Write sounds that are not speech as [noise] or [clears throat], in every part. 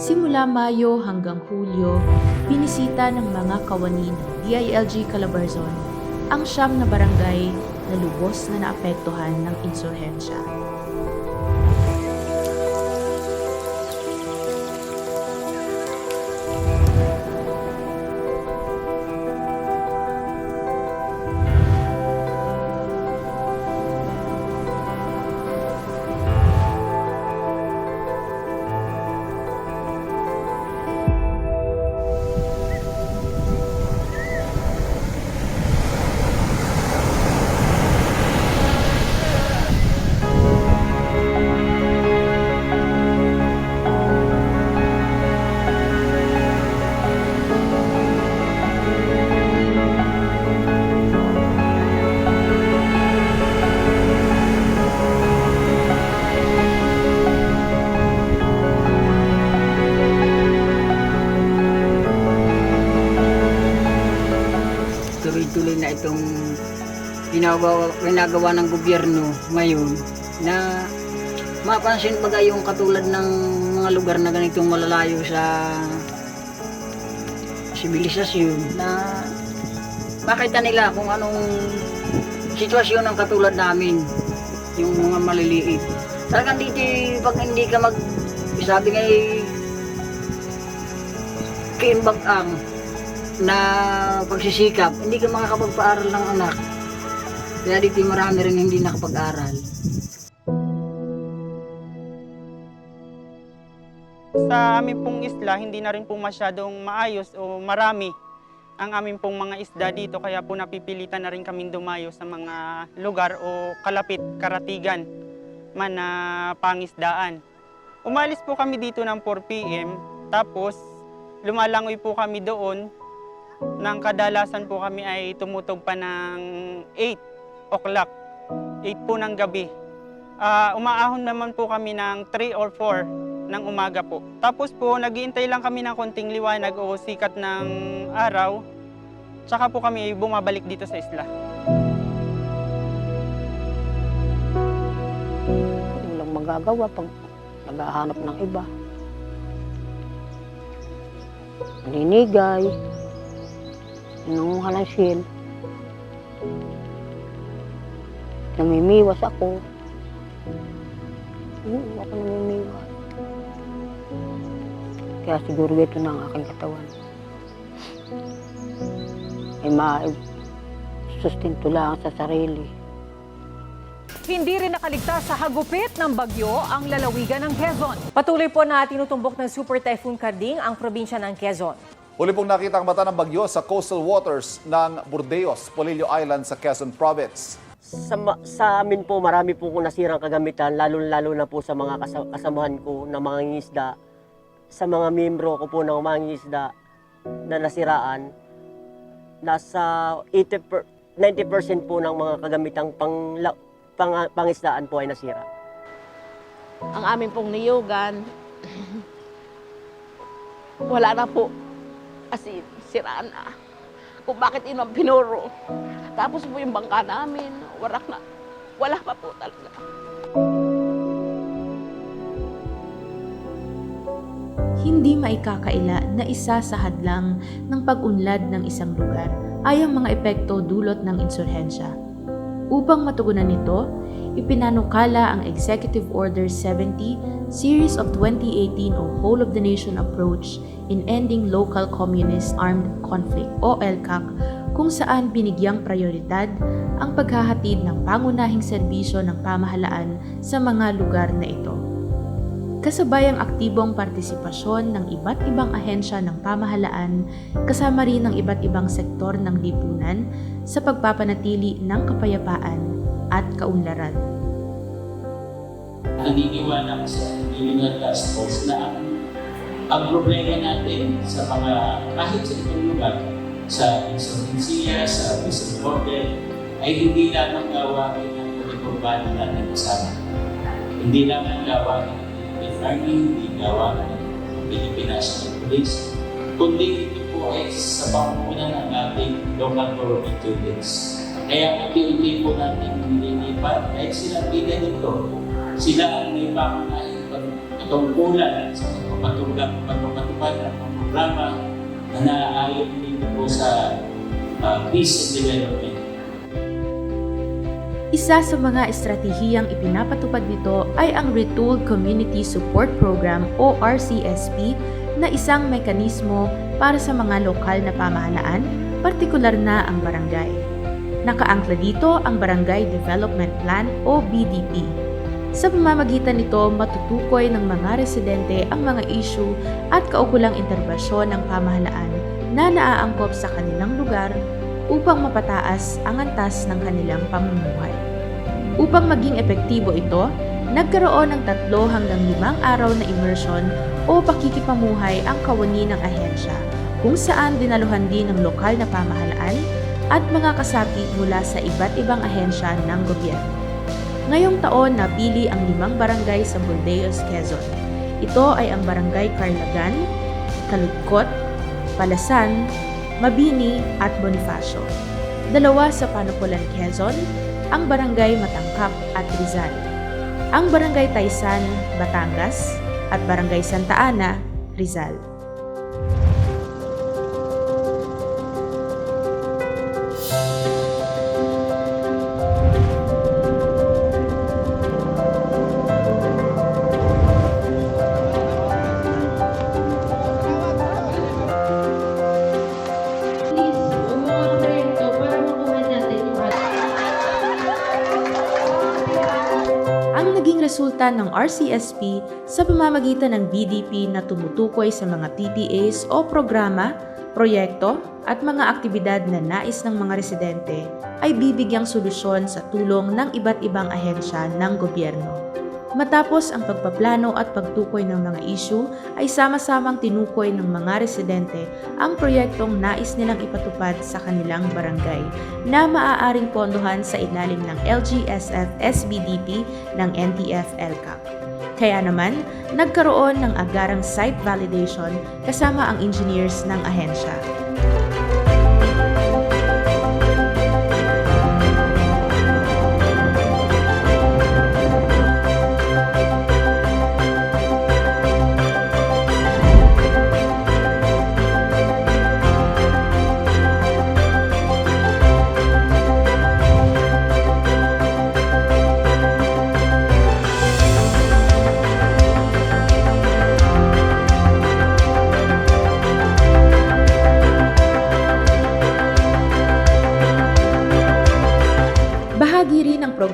Simula Mayo hanggang Hulyo, binisita ng mga kawani ng DILG Calabarzon ang siyam na barangay na lubos na naapektuhan ng insurhensya. Ginagawa, ginagawa ng gobyerno ngayon na mapansin baga yung katulad ng mga lugar na ganitong malalayo sa sibilisasyon na makita nila kung anong sitwasyon ng katulad namin yung mga maliliit talagang dito pag hindi ka mag sabi nga eh, kiimbag ang na pagsisikap, hindi ka makakapagpaaral ng anak. Kaya dito marami rin hindi nakapag-aral. Sa amin pong isla, hindi na rin po masyadong maayos o marami ang amin pong mga isda dito. Kaya po napipilitan na rin kami dumayo sa mga lugar o kalapit, karatigan man na pangisdaan. Umalis po kami dito ng 4 p.m. Tapos lumalangoy po kami doon. Nang kadalasan po kami ay tumutog pa ng 8 o'clock, 8 po ng gabi. Ah, umaahon naman po kami ng 3 or 4 ng umaga po. Tapos po, naghihintay lang kami ng konting liwanag o sikat ng araw. Tsaka po kami bumabalik dito sa isla. Walang magagawa pag naghahanap ng iba. Naninigay. Nangunguha ng shield. Namimiwas ako. Oo, ako namimiwas. Kaya siguro ito na ang aking katawan. Ay ma-sustento lang sa sarili. Hindi rin nakaligtas sa hagupit ng bagyo ang lalawigan ng Quezon. Patuloy po na tinutumbok ng Super Typhoon Karding ang probinsya ng Quezon. Huli pong nakita ang mata ng bagyo sa coastal waters ng Burdeos, Polillo Island sa Quezon Province. Sa, sa amin po, marami po kong nasirang kagamitan, lalo-lalo na po sa mga kasa- kasamahan ko na mga ngisda, sa mga membro ko po ng mga ngisda na nasiraan, nasa 80 per, 90% po ng mga kagamitang pang, pang, pangisdaan po ay nasira. ang amin pong niyugan, [clears throat] wala na po. As in, siraan na. Kung bakit ino ang pinuro. Tapos po yung bangka namin, warak na. Wala pa po talaga. Hindi maikakaila na isa sa hadlang ng pag-unlad ng isang lugar ay ang mga epekto dulot ng insurhensya. Upang matugunan nito, ipinanukala ang Executive Order 70 Series of 2018 o Whole of the Nation Approach in Ending Local Communist Armed Conflict o LCAC kung saan binigyang prioridad ang paghahatid ng pangunahing serbisyo ng pamahalaan sa mga lugar na ito. Kasabay ang aktibong partisipasyon ng iba't ibang ahensya ng pamahalaan kasama rin ng iba't ibang sektor ng lipunan sa pagpapanatili ng kapayapaan at kaunlaran. Naniniwala ko sa Illinois Task Force na ang, problema natin sa mga kahit sa itong lugar, sa insurgensiya, sa Quezon Hotel, ay hindi lamang gawain ng kulikurban natin kasama. Hindi lamang gawain ng Philippine Army, hindi gawain ng Philippine National Police, kundi ito po ay sa pangunguna ng ating local government units. Kaya unti-unti po natin nililipat, dahil sila bida nito, sila ang may pangunahing pagtutungkulan sa mapatupad ang mga programa na naaayon din po sa uh, peace and development. Isa sa mga estratehiyang ipinapatupad nito ay ang Retooled Community Support Program o RCSP na isang mekanismo para sa mga lokal na pamahalaan, partikular na ang barangay. Nakaangkla dito ang Barangay Development Plan o BDP. Sa pamamagitan nito, matutukoy ng mga residente ang mga issue at kaukulang interbasyon ng pamahalaan na naaangkop sa kanilang lugar upang mapataas ang antas ng kanilang pamumuhay. Upang maging epektibo ito, nagkaroon ng tatlo hanggang limang araw na immersion o pakikipamuhay ang kawani ng ahensya kung saan dinaluhan din ng lokal na pamahalaan at mga kasapi mula sa iba't ibang ahensya ng gobyerno. Ngayong taon napili ang limang barangay sa Burdeos, Quezon. Ito ay ang Barangay Carlagan, Kalugkot, Palasan, Mabini at Bonifacio. Dalawa sa Panukulan, Quezon, ang Barangay Matangkap at Rizal. Ang Barangay Taysan, Batangas at Barangay Santa Ana, Rizal. Resulta ng RCSP sa pamamagitan ng BDP na tumutukoy sa mga PPAs o programa, proyekto at mga aktibidad na nais ng mga residente ay bibigyang solusyon sa tulong ng iba't ibang ahensya ng gobyerno. Matapos ang pagpaplano at pagtukoy ng mga issue, ay sama-samang tinukoy ng mga residente ang proyektong nais nilang ipatupad sa kanilang barangay na maaaring pondohan sa ilalim ng LGSF SBDP ng NTF LCAP. Kaya naman, nagkaroon ng agarang site validation kasama ang engineers ng ahensya.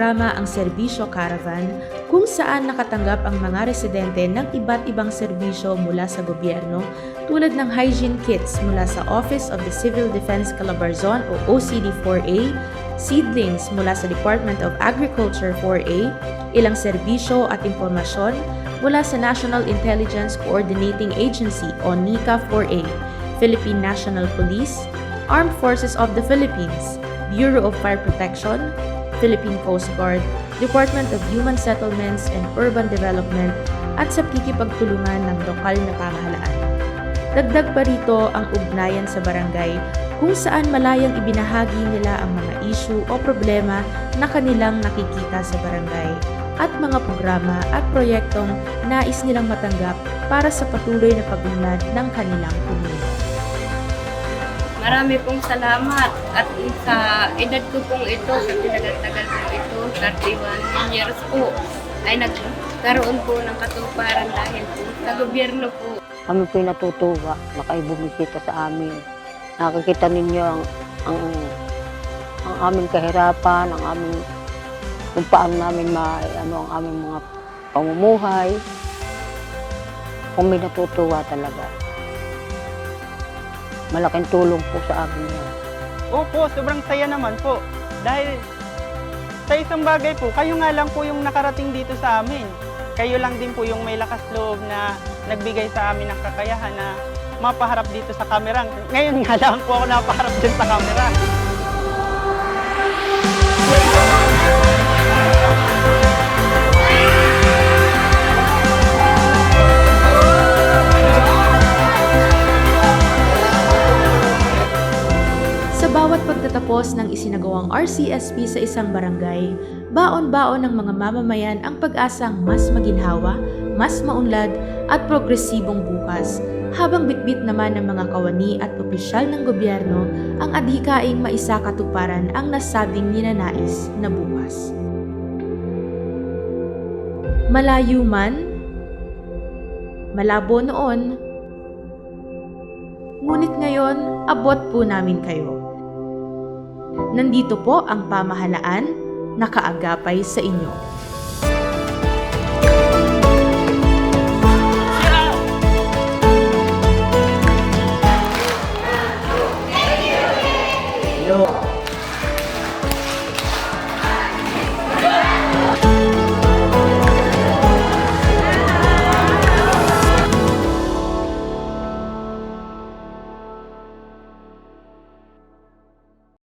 Programa ang Serbisyo Caravan kung saan nakatanggap ang mga residente ng iba't ibang serbisyo mula sa gobyerno tulad ng hygiene kits mula sa Office of the Civil Defense Calabarzon o OCD-4A, seedlings mula sa Department of Agriculture 4A, ilang serbisyo at impormasyon mula sa National Intelligence Coordinating Agency o NICA 4A, Philippine National Police, Armed Forces of the Philippines, Bureau of Fire Protection, Philippine Coast Guard, Department of Human Settlements and Urban Development at sa kikipagtulungan ng lokal na pamahalaan. Dagdag pa rito ang ugnayan sa barangay kung saan malayang ibinahagi nila ang mga issue o problema na kanilang nakikita sa barangay at mga programa at proyektong nais nilang matanggap para sa patuloy na pag-unlad ng kanilang komunidad. Marami pong salamat at sa edad ko pong ito, sa pinagtagal ko ito, 31 years po, ay nagkaroon po ng katuparan dahil po sa gobyerno po. Kami po'y natutuwa na kayo bumisita sa amin. Nakikita ninyo ang, ang, ang aming kahirapan, ang aming kung paano namin ma, ano, ang aming mga pamumuhay. Kami natutuwa talaga. Malaking tulong po sa amin yan. Opo, sobrang saya naman po. Dahil sa isang bagay po, kayo nga lang po yung nakarating dito sa amin. Kayo lang din po yung may lakas loob na nagbigay sa amin ng kakayahan na mapaharap dito sa kamera. Ngayon nga lang po ako napaharap din sa kamera. Bawat pagtatapos ng isinagawang RCSP sa isang barangay, baon-baon ng mga mamamayan ang pag-asang mas maginhawa, mas maunlad at progresibong bukas habang bitbit naman ng mga kawani at opisyal ng gobyerno ang adhikaing maisakatuparan ang nasabing ninanais na bukas. Malayo man, malabo noon, ngunit ngayon abot po namin kayo. Nandito po ang pamahalaan na kaagapay sa inyo.